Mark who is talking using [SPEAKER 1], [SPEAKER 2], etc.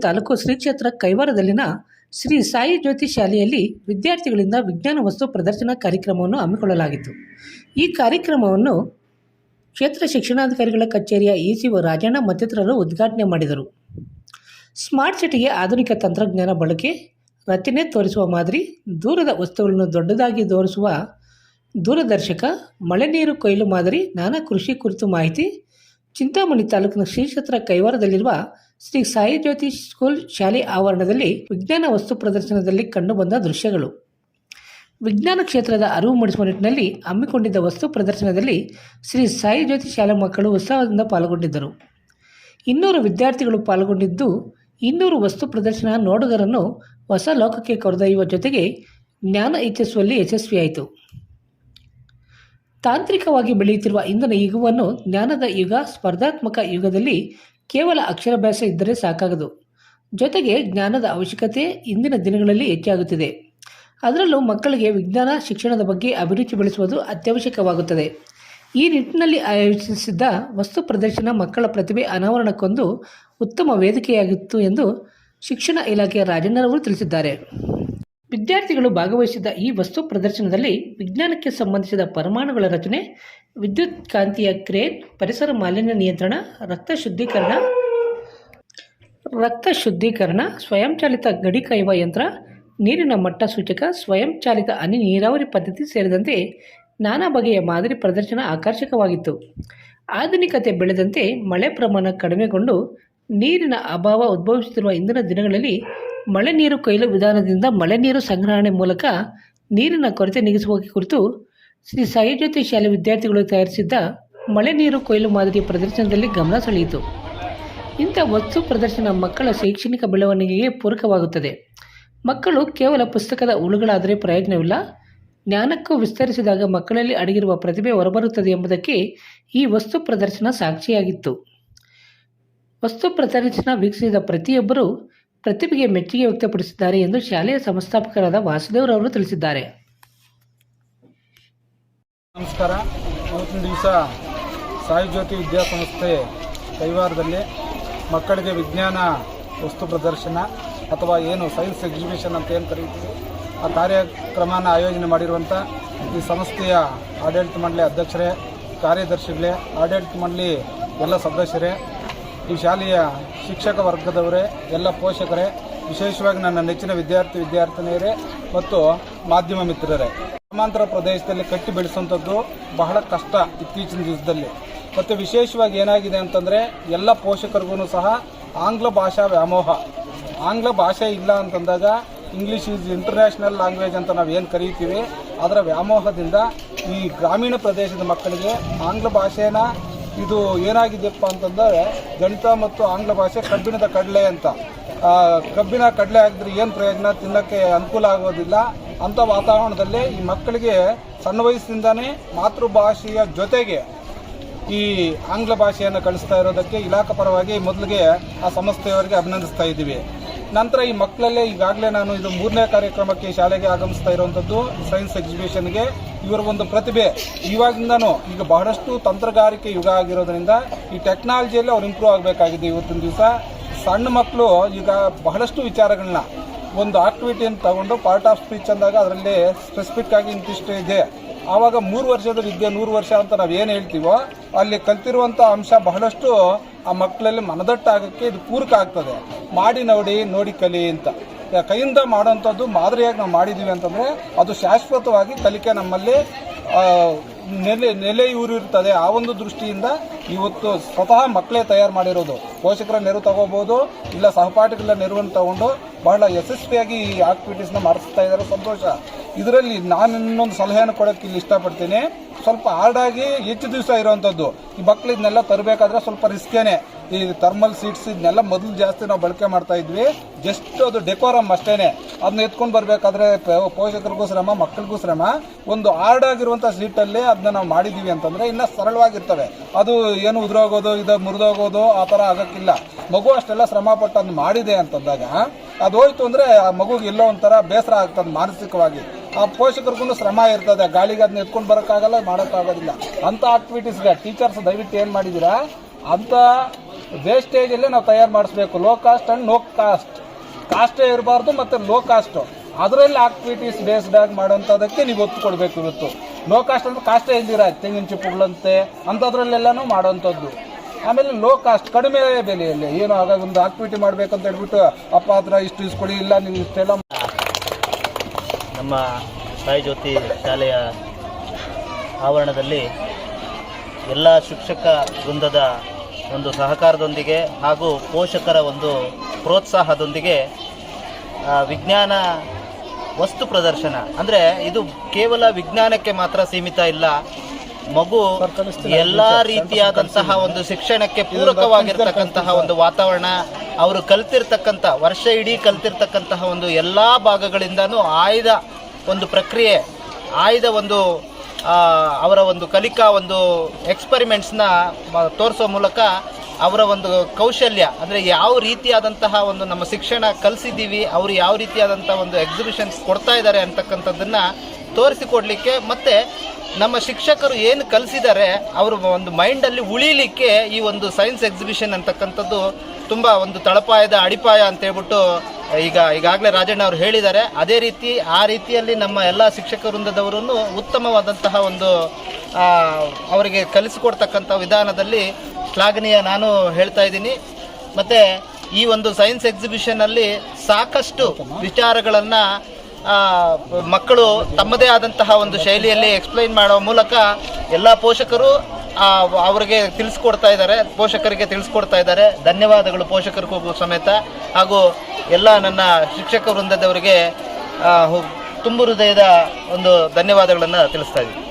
[SPEAKER 1] ತಾಲೂಕು ಶ್ರೀ ಕ್ಷೇತ್ರ ಕೈವಾರದಲ್ಲಿನ ಶ್ರೀ ಸಾಯಿ ಜ್ಯೋತಿ ಶಾಲೆಯಲ್ಲಿ ವಿದ್ಯಾರ್ಥಿಗಳಿಂದ ವಿಜ್ಞಾನ ವಸ್ತು ಪ್ರದರ್ಶನ ಕಾರ್ಯಕ್ರಮವನ್ನು ಹಮ್ಮಿಕೊಳ್ಳಲಾಗಿತ್ತು. ಈ ಕಾರ್ಯಕ್ರಮವನ್ನು ಕ್ಷೇತ್ರ ಶಿಕ್ಷಣಾಧಿಕಾರಿಗಳ ಕಚೇರಿಯ ಇ ಸಿ ರಾಜಣ್ಣ ಮತ್ತಿತರರು ಉದ್ಘಾಟನೆ ಮಾಡಿದರು. ಸ್ಮಾರ್ಟ್ ಸಿಟಿಗೆ ಆಧುನಿಕ ತಂತ್ರಜ್ಞಾನ ಬಳಕೆ, ರಚನೆ ತೋರಿಸುವ ಮಾದರಿ, ದೂರದ ವಸ್ತುಗಳನ್ನು ದೊಡ್ಡದಾಗಿ ತೋರಿಸುವ ದೂರದರ್ಶಕ, ಮಳೆ ನೀರು ಕೊಯ್ಲು ಮಾದರಿ, ನಾನಾ ಕೃಷಿ ಕುರಿತು ಮಾಹಿತಿ ಚಿಂತಾಮಣಿ ತಾಲೂಕಿನ ಶ್ರೀಕ್ಷೇತ್ರ ಕೈವಾರದಲ್ಲಿರುವ ಶ್ರೀ ಸಾಯಿ ಜ್ಯೋತಿ ಸ್ಕೂಲ್ ಶಾಲೆ ಆವರಣದಲ್ಲಿ ವಿಜ್ಞಾನ ವಸ್ತು ಪ್ರದರ್ಶನದಲ್ಲಿ ಕಂಡುಬಂದ ದೃಶ್ಯಗಳು. ವಿಜ್ಞಾನ ಕ್ಷೇತ್ರದ ಅರಿವು ಮೂಡಿಸುವ ನಿಟ್ಟಿನಲ್ಲಿ ಹಮ್ಮಿಕೊಂಡಿದ್ದ ವಸ್ತು ಪ್ರದರ್ಶನದಲ್ಲಿ ಶ್ರೀ ಸಾಯಿ ಜ್ಯೋತಿ ಶಾಲೆ ಮಕ್ಕಳು ಉತ್ಸಾಹದಿಂದ ಪಾಲ್ಗೊಂಡಿದ್ದರು. ಇನ್ನೂರು ವಿದ್ಯಾರ್ಥಿಗಳು ಪಾಲ್ಗೊಂಡಿದ್ದು ಇನ್ನೂರು ವಸ್ತು ಪ್ರದರ್ಶನ ನೋಡುಗರನ್ನು ಹೊಸ ಲೋಕಕ್ಕೆ ಕರೆದೊಯ್ಯುವ ಜೊತೆಗೆ ಜ್ಞಾನ ಹೆಚ್ಚಿಸುವಲ್ಲಿ ಯಶಸ್ವಿಯಾಯಿತು. ತಾಂತ್ರಿಕವಾಗಿ ಬೆಳೆಯುತ್ತಿರುವ ಇಂದಿನ ಯುಗವನ್ನು ಜ್ಞಾನದ ಯುಗ, ಸ್ಪರ್ಧಾತ್ಮಕ ಯುಗದಲ್ಲಿ ಕೇವಲ ಅಕ್ಷರಾಭ್ಯಾಸ ಇದ್ದರೆ ಸಾಕಾಗದು. ಜೊತೆಗೆ ಜ್ಞಾನದ ಅವಶ್ಯಕತೆ ಇಂದಿನ ದಿನಗಳಲ್ಲಿ ಹೆಚ್ಚಾಗುತ್ತಿದೆ. ಅದರಲ್ಲೂ ಮಕ್ಕಳಿಗೆ ವಿಜ್ಞಾನ, ಶಿಕ್ಷಣದ ಬಗ್ಗೆ ಅಭಿರುಚಿ ಬೆಳೆಸುವುದು ಅತ್ಯವಶ್ಯಕವಾಗುತ್ತದೆ. ಈ ನಿಟ್ಟಿನಲ್ಲಿ ಆಯೋಜಿಸಿದ್ದ ವಸ್ತು ಪ್ರದರ್ಶನ ಮಕ್ಕಳ ಪ್ರತಿಭೆ ಅನಾವರಣಕ್ಕೊಂದು ಉತ್ತಮ ವೇದಿಕೆಯಾಗಿತ್ತು ಎಂದು ಶಿಕ್ಷಣ ಇಲಾಖೆಯ ರಾಜಣ್ಣರವರು ತಿಳಿಸಿದ್ದಾರೆ. ವಿದ್ಯಾರ್ಥಿಗಳು ಭಾಗವಹಿಸಿದ ಈ ವಸ್ತು ಪ್ರದರ್ಶನದಲ್ಲಿ ವಿಜ್ಞಾನಕ್ಕೆ ಸಂಬಂಧಿಸಿದ ಪರಮಾಣುಗಳ ರಚನೆ, ವಿದ್ಯುತ್ ಕಾಂತೀಯ ಕ್ರೇನ್, ಪರಿಸರ ಮಾಲಿನ್ಯ ನಿಯಂತ್ರಣ, ರಕ್ತ ಶುದ್ಧೀಕರಣ ರಕ್ತ ಶುದ್ಧೀಕರಣ, ಸ್ವಯಂಚಾಲಿತ ಗಡಿ ಕಾಯುವ ಯಂತ್ರ, ನೀರಿನ ಮಟ್ಟ ಸೂಚಕ, ಸ್ವಯಂಚಾಲಿತ ಹನಿ ನೀರಾವರಿ ಪದ್ಧತಿ ಸೇರಿದಂತೆ ನಾನಾ ಬಗೆಯ ಮಾದರಿ ಪ್ರದರ್ಶನ ಆಕರ್ಷಕವಾಗಿತ್ತು. ಆಧುನಿಕತೆ ಬೆಳೆದಂತೆ ಮಳೆ ಪ್ರಮಾಣ ಕಡಿಮೆಗೊಂಡು ನೀರಿನ ಅಭಾವ ಉದ್ಭವಿಸುತ್ತಿರುವ ಇಂದಿನ ದಿನಗಳಲ್ಲಿ ಮಳೆ ನೀರು ಕೊಯ್ಲು ವಿಧಾನದಿಂದ ಮಳೆ ನೀರು ಸಂಗ್ರಹಣೆ ಮೂಲಕ ನೀರಿನ ಕೊರತೆ ನೀಗಿಸುವ ಕುರಿತು ಶ್ರೀ ಸಾಯಿಜ್ಯೋತಿ ಶಾಲೆ ವಿದ್ಯಾರ್ಥಿಗಳು ತಯಾರಿಸಿದ್ದ ಮಳೆ ನೀರು ಕೊಯ್ಲು ಮಾದರಿಯ ಪ್ರದರ್ಶನದಲ್ಲಿ ಗಮನ ಸೆಳೆಯಿತು. ಇಂಥ ವಸ್ತು ಪ್ರದರ್ಶನ ಮಕ್ಕಳ ಶೈಕ್ಷಣಿಕ ಬೆಳವಣಿಗೆಗೆ ಪೂರಕವಾಗುತ್ತದೆ. ಮಕ್ಕಳು ಕೇವಲ ಪುಸ್ತಕದ ಉಳುಗಳಾದರೆ ಪ್ರಯೋಜನವಿಲ್ಲ. ಜ್ಞಾನಕ್ಕೂ ವಿಸ್ತರಿಸಿದಾಗ ಮಕ್ಕಳಲ್ಲಿ ಅಡಗಿರುವ ಪ್ರತಿಭೆ ಹೊರಬರುತ್ತದೆ ಎಂಬುದಕ್ಕೆ ಈ ವಸ್ತು ಪ್ರದರ್ಶನ ಸಾಕ್ಷಿಯಾಗಿತ್ತು. ವಸ್ತು ಪ್ರದರ್ಶನ ವೀಕ್ಷಿಸಿದ ಪ್ರತಿಯೊಬ್ಬರು ಪ್ರತಿಭೆಗೆ ಮೆಚ್ಚುಗೆ ವ್ಯಕ್ತಪಡಿಸಿದ್ದಾರೆ ಎಂದು ಶಾಲೆಯ ಸಂಸ್ಥಾಪಕರಾದ ವಾಸುದೇವರವರು ತಿಳಿಸಿದ್ದಾರೆ.
[SPEAKER 2] ನಮಸ್ಕಾರ. ಇವತ್ತಿನ ದಿವಸ ಸಾಯಿ ಜ್ಯೋತಿ ವಿದ್ಯಾಸಂಸ್ಥೆ ಕೈವಾರದಲ್ಲಿ ಮಕ್ಕಳಿಗೆ ವಿಜ್ಞಾನ ವಸ್ತು ಪ್ರದರ್ಶನ ಅಥವಾ ಏನು ಸೈನ್ಸ್ ಎಕ್ಸಿಬಿಷನ್ ಅಂತ ಏನು ಕರೀತೀವಿ, ಆ ಕಾರ್ಯಕ್ರಮನ ಆಯೋಜನೆ ಮಾಡಿರುವಂಥ ಈ ಸಂಸ್ಥೆಯ ಆಡಳಿತ ಮಂಡಳಿ ಅಧ್ಯಕ್ಷರೇ, ಕಾರ್ಯದರ್ಶಿಗಳೇ, ಆಡಳಿತ ಮಂಡಳಿ ಎಲ್ಲ ಸದಸ್ಯರೇ ಈ ಶಾಲೆಯ ಶಿಕ್ಷಕ ವರ್ಗದವರೇ, ಎಲ್ಲ ಪೋಷಕರೇ, ವಿಶೇಷವಾಗಿ ನನ್ನ ನೆಚ್ಚಿನ ವಿದ್ಯಾರ್ಥಿ ವಿದ್ಯಾರ್ಥಿನಿಯರೇ ಮತ್ತು ಮಾಧ್ಯಮ ಮಿತ್ರರೇ, ಗ್ರಾಮಾಂತರ ಪ್ರದೇಶದಲ್ಲಿ ಕಟ್ಟಿ ಬೆಳೆಸುವಂಥದ್ದು ಬಹಳ ಕಷ್ಟ ಇತ್ತೀಚಿನ ದಿವಸದಲ್ಲಿ. ಮತ್ತು ವಿಶೇಷವಾಗಿ ಏನಾಗಿದೆ ಅಂತಂದರೆ ಎಲ್ಲ ಪೋಷಕರಿಗೂ ಸಹ ಆಂಗ್ಲ ಭಾಷಾ ವ್ಯಾಮೋಹ. ಆಂಗ್ಲ ಭಾಷೆ ಇಲ್ಲ ಅಂತಂದಾಗ ಇಂಗ್ಲೀಷ್ ಈಸ್ ಇಂಟರ್ನ್ಯಾಷನಲ್ ಲ್ಯಾಂಗ್ವೇಜ್ ಅಂತ ನಾವು ಏನು ಕರೀತೀವಿ, ಅದರ ವ್ಯಾಮೋಹದಿಂದ ಈ ಗ್ರಾಮೀಣ ಪ್ರದೇಶದ ಮಕ್ಕಳಿಗೆ ಆಂಗ್ಲ ಭಾಷೆನ ಇದು ಏನಾಗಿದೆಯಪ್ಪ ಅಂತಂದರೆ ಗಣಿತ ಮತ್ತು ಆಂಗ್ಲ ಭಾಷೆ ಕಬ್ಬಿಣದ ಕಡಲೆ ಅಂತ. ಕಬ್ಬಿನ ಕಡಲೆ ಹಾಕಿದ್ರೆ ಏನು ಪ್ರಯೋಜನ? ತಿನ್ನೋಕ್ಕೆ ಅನುಕೂಲ ಆಗೋದಿಲ್ಲ. ಅಂಥ ವಾತಾವರಣದಲ್ಲಿ ಈ ಮಕ್ಕಳಿಗೆ ಸಣ್ಣ ವಯಸ್ಸಿಂದಾನೇ ಮಾತೃಭಾಷೆಯ ಜೊತೆಗೆ ಈ ಆಂಗ್ಲ ಭಾಷೆಯನ್ನು ಕಳಿಸ್ತಾ ಇರೋದಕ್ಕೆ ಇಲಾಖಾ ಪರವಾಗಿ ಮೊದಲಿಗೆ ಆ ಸಂಸ್ಥೆಯವರಿಗೆ ಅಭಿನಂದಿಸ್ತಾ ಇದ್ದೀವಿ. ನಂತರ ಈ ಮಕ್ಕಳಲ್ಲೇ ಈಗಾಗಲೇ ನಾನು ಇದು ಮೂರನೇ ಕಾರ್ಯಕ್ರಮಕ್ಕೆ ಶಾಲೆಗೆ ಆಗಮಿಸ್ತಾ ಇರುವಂಥದ್ದು ಸೈನ್ಸ್ ಎಕ್ಸಿಬಿಷನ್ಗೆ ಇವರ ಒಂದು ಪ್ರತಿಭೆ. ಇವಾಗಿಂದನೂ ಈಗ ಬಹಳಷ್ಟು ತಂತ್ರಗಾರಿಕೆ ಯುಗ ಆಗಿರೋದ್ರಿಂದ ಈ ಟೆಕ್ನಾಲಜಿಯಲ್ಲಿ ಅವ್ರು ಇಂಪ್ರೂವ್ ಆಗಬೇಕಾಗಿದೆ ಇವತ್ತಿನ ದಿವಸ. ಸಣ್ಣ ಮಕ್ಕಳು ಈಗ ಬಹಳಷ್ಟು ವಿಚಾರಗಳನ್ನ ಒಂದು ಆಕ್ಟಿವಿಟಿಯನ್ನು ತಗೊಂಡು ಪಾರ್ಟ್ ಆಫ್ ಸ್ಪೀಚ್ ಅಂದಾಗ ಅದರಲ್ಲಿ ಸ್ಪೆಸಿಫಿಕ್ ಆಗಿ ಇಂತಿಷ್ಟು ಇದೆ. ಆವಾಗ ಮೂರು ವರ್ಷದ ವಿದ್ಯೆ, ನೂರು ವರ್ಷ ಅಂತ ನಾವು ಏನು ಹೇಳ್ತೀವೋ, ಅಲ್ಲಿ ಕಲ್ತಿರುವಂಥ ಅಂಶ ಬಹಳಷ್ಟು ಆ ಮಕ್ಕಳಲ್ಲಿ ಮನದಟ್ಟಾಗಕ್ಕೆ ಇದು ಪೂರಕ ಆಗ್ತದೆ. ಮಾಡಿ ನೋಡಿ ನೋಡಿ ಕಲಿ ಅಂತ. ಕೈಯಿಂದ ಮಾಡೋಂಥದ್ದು ಮಾದರಿಯಾಗಿ ನಾವು ಮಾಡಿದ್ದೀವಿ ಅಂತಂದರೆ ಅದು ಶಾಶ್ವತವಾಗಿ ಕಲಿಕೆ ನಮ್ಮಲ್ಲಿ ನೆಲೆ ನೆಲೆ ಇರ್ತದೆ ಆ ಒಂದು ದೃಷ್ಟಿಯಿಂದ ಇವತ್ತು ಸ್ವತಃ ಮಕ್ಕಳೇ ತಯಾರು ಮಾಡಿರೋದು. ಪೋಷಕರ ನೆರವು ತಗೋಬೋದು, ಇಲ್ಲ ಸಹಪಾಠಿಗಳ ನೆರವನ್ನು ತಗೊಂಡು ಬಹಳ ಯಶಸ್ವಿಯಾಗಿ ಈ ಆಕ್ಟಿವಿಟೀಸ್ನ ಮಾಡಿಸ್ತಾ ಇದ್ದಾರೆ. ಸಂತೋಷ. ಇದರಲ್ಲಿ ನಾನು ಇನ್ನೊಂದು ಸಲಹೆಯನ್ನು ಕೊಡೋಕ್ಕೆ ಇಲ್ಲಿ ಇಷ್ಟಪಡ್ತೀನಿ. ಸ್ವಲ್ಪ ಹಾರ್ಡಾಗಿ ಹೆಚ್ಚು ದಿವಸ ಇರೋವಂಥದ್ದು ಈ ಮಕ್ಳು ಇದನ್ನೆಲ್ಲ ತರಬೇಕಾದ್ರೆ ಸ್ವಲ್ಪ ರಿಸ್ಕೇನೆ ಈ ಥರ್ಮಲ್ ಸೀಟ್ಸ್ ಇದನ್ನೆಲ್ಲ ಮೊದಲು ಜಾಸ್ತಿ ನಾವು ಬಳಕೆ ಮಾಡ್ತಾ ಇದ್ವಿ. ಜಸ್ಟ್ ಅದು ಡೆಕೋರಮ್ ಅಷ್ಟೇನೆ. ಅದನ್ನ ಎತ್ಕೊಂಡು ಬರಬೇಕಾದ್ರೆ ಪೋಷಕರಿಗೂ ಶ್ರಮ, ಮಕ್ಕಳಿಗೂ ಶ್ರಮ. ಒಂದು ಹಾರ್ಡ್ ಆಗಿರುವಂಥ ಸೀಟಲ್ಲೇ ಅದನ್ನ ನಾವು ಮಾಡಿದ್ದೀವಿ ಅಂತಂದ್ರೆ ಇನ್ನ ಸರಳವಾಗಿರ್ತವೆ. ಅದು ಏನು ಉದುರೋಗೋದು, ಇದು ಮುರಿದೋಗೋದು ಆ ಥರ ಆಗೋಕ್ಕಿಲ್ಲ. ಮಗು ಅಷ್ಟೆಲ್ಲ ಶ್ರಮ ಪಟ್ಟು ಅದನ್ನ ಮಾಡಿದೆ ಅಂತಂದಾಗ ಅದು ಹೋಯ್ತು ಅಂದ್ರೆ ಆ ಮಗುಗೆ ಎಲ್ಲೋ ಒಂಥರ ಬೇಸರ ಆಗ್ತದೆ ಮಾನಸಿಕವಾಗಿ. ಆ ಪೋಷಕರಿಗೂ ಶ್ರಮ ಇರ್ತದೆ, ಗಾಳಿಗೆ ಅದನ್ನ ಎತ್ಕೊಂಡು ಬರೋಕ್ಕಾಗಲ್ಲ, ಮಾಡೋಕ್ಕಾಗೋದಿಲ್ಲ. ಅಂಥ ಆಕ್ಟಿವಿಟೀಸ್ಗೆ ಟೀಚರ್ಸ್ ದಯವಿಟ್ಟು ಏನು ಮಾಡಿದ್ದೀರಾ ಅಂಥ ವೇಸ್ಟೇಜಲ್ಲೇ ನಾವು ತಯಾರು ಮಾಡಿಸ್ಬೇಕು. Low cost and no cost ಕಾಸ್ಟೇ ಇರಬಾರ್ದು ಮತ್ತು ಲೋ ಕಾಸ್ಟು ಅದರಲ್ಲಿ ಆಕ್ಟಿವಿಟೀಸ್ ಬೇಸ್ಡ್ ಆಗಿ ಮಾಡೋಂಥದ್ದಕ್ಕೆ ನೀವು ಒತ್ತು ಕೊಡಬೇಕು ಇವತ್ತು. ಲೋ ಕಾಸ್ಟ್ ಅಂದ್ರೆ ಕಾಸ್ಟೇ ಇದ್ದೀರಾ ತೆಂಗಿನ ಚಿಪ್ಪುಗಳಂತೆ ಅಂಥದ್ರಲ್ಲೆಲ್ಲನೂ ಮಾಡೋಂಥದ್ದು ಆಮೇಲೆ ಲೋ ಕಾಸ್ಟ್ ಕಡಿಮೆ ಬೆಲೆಯಲ್ಲಿ. ಏನು ಆಗ ಒಂದು ಆಕ್ಟಿವಿಟಿ ಮಾಡ್ಬೇಕಂತ ಹೇಳ್ಬಿಟ್ಟು, ಅಪ್ಪ ಹತ್ರ ಇಷ್ಟು ಇಸ್ಕೊಡಿ, ಇಲ್ಲ ನೀವು ಇಷ್ಟೆಲ್ಲ
[SPEAKER 3] ನಮ್ಮ ಸಾಯಿ ಜ್ಯೋತಿ ಶಾಲೆಯ ಆವರಣದಲ್ಲಿ ಎಲ್ಲ ಶಿಕ್ಷಕ ವೃಂದದ ಒಂದು ಸಹಕಾರದೊಂದಿಗೆ ಹಾಗೂ ಪೋಷಕರ ಒಂದು ಪ್ರೋತ್ಸಾಹದೊಂದಿಗೆ ವಿಜ್ಞಾನ ವಸ್ತು ಪ್ರದರ್ಶನ. ಅಂದರೆ ಇದು ಕೇವಲ ವಿಜ್ಞಾನಕ್ಕೆ ಮಾತ್ರ ಸೀಮಿತ ಇಲ್ಲ ಮಗು ಎಲ್ಲಾ ರೀತಿಯಾದಂತಹ ಒಂದು ಶಿಕ್ಷಣಕ್ಕೆ ಪೂರಕವಾಗಿರ್ತಕ್ಕಂತಹ ಒಂದು ವಾತಾವರಣ ಅವರು ಕಲ್ತಿರ್ತಕ್ಕಂಥ ವರ್ಷ ಇಡೀ ಕಲ್ತಿರ್ತಕ್ಕಂತಹ ಒಂದು ಎಲ್ಲ ಭಾಗಗಳಿಂದನೂ ಆಯ್ದ ಒಂದು ಪ್ರಕ್ರಿಯೆ ಆಯ್ದ ಒಂದು ಅವರ ಒಂದು ಕಲಿಕಾ ಒಂದು ಎಕ್ಸ್ಪರಿಮೆಂಟ್ಸ್ನ ತೋರಿಸೋ ಮೂಲಕ ಅವರ ಒಂದು ಕೌಶಲ್ಯ ಅಂದರೆ ಯಾವ ರೀತಿಯಾದಂತಹ ಒಂದು ನಮ್ಮ ಶಿಕ್ಷಣ ಕಲಿಸಿದ್ದೀವಿ ಅವರು ಯಾವ ರೀತಿಯಾದಂಥ ಒಂದು ಎಕ್ಸಿಬಿಷನ್ಸ್ ಕೊಡ್ತಾ ಇದ್ದಾರೆ ಅಂತಕ್ಕಂಥದ್ದನ್ನು ತೋರಿಸಿಕೊಡಲಿಕ್ಕೆ ಮತ್ತು ನಮ್ಮ ಶಿಕ್ಷಕರು ಏನು ಕಲಿಸಿದ್ದಾರೆ ಅವರು ಒಂದು ಮೈಂಡಲ್ಲಿ ಉಳಿಲಿಕ್ಕೆ ಈ ಒಂದು ಸೈನ್ಸ್ ಎಕ್ಸಿಬಿಷನ್ ಅಂತಕ್ಕಂಥದ್ದು ತುಂಬ ಒಂದು ತಳಪಾಯದ ಅಡಿಪಾಯ ಅಂತ ಹೇಳ್ಬಿಟ್ಟು, ಈಗ ಈಗಾಗಲೇ ರಾಜಣ್ಣ ಅವರು ಹೇಳಿದ್ದಾರೆ ಅದೇ ರೀತಿ ಆ ರೀತಿಯಲ್ಲಿ ನಮ್ಮ ಎಲ್ಲ ಶಿಕ್ಷಕ ವೃಂದದವರನ್ನು ಉತ್ತಮವಾದಂತಹ ಒಂದು ಅವರಿಗೆ ಕಲಿಸಿಕೊಡ್ತಕ್ಕಂಥ ವಿಧಾನದಲ್ಲಿ ಶ್ಲಾಘನೀಯ ನಾನು ಹೇಳ್ತಾ ಇದ್ದೀನಿ. ಮತ್ತು ಈ ಒಂದು ಸೈನ್ಸ್ ಎಕ್ಸಿಬಿಷನಲ್ಲಿ ಸಾಕಷ್ಟು ವಿಚಾರಗಳನ್ನು ಮಕ್ಕಳು ತಮ್ಮದೇ ಆದಂತಹ ಒಂದು ಶೈಲಿಯಲ್ಲಿ ಎಕ್ಸ್ಪ್ಲೈನ್ ಮಾಡೋ ಮೂಲಕ ಎಲ್ಲ ಪೋಷಕರು ಅವರಿಗೆ ತಿಳಿಸ್ಕೊಡ್ತಾ ಇದ್ದಾರೆ. ಪೋಷಕರಿಗೆ ತಿಳಿಸ್ಕೊಡ್ತಾ ಇದ್ದಾರೆ. ಧನ್ಯವಾದಗಳು ಪೋಷಕರಿಗೂ ಸಮೇತ. ಹಾಗೂ ಎಲ್ಲ ನನ್ನ ಶಿಕ್ಷಕ ವೃಂದದವರಿಗೆ ತುಂಬು ಹೃದಯದ ಒಂದು ಧನ್ಯವಾದಗಳನ್ನು ತಿಳಿಸ್ತಾ ಇದ್ದೀನಿ.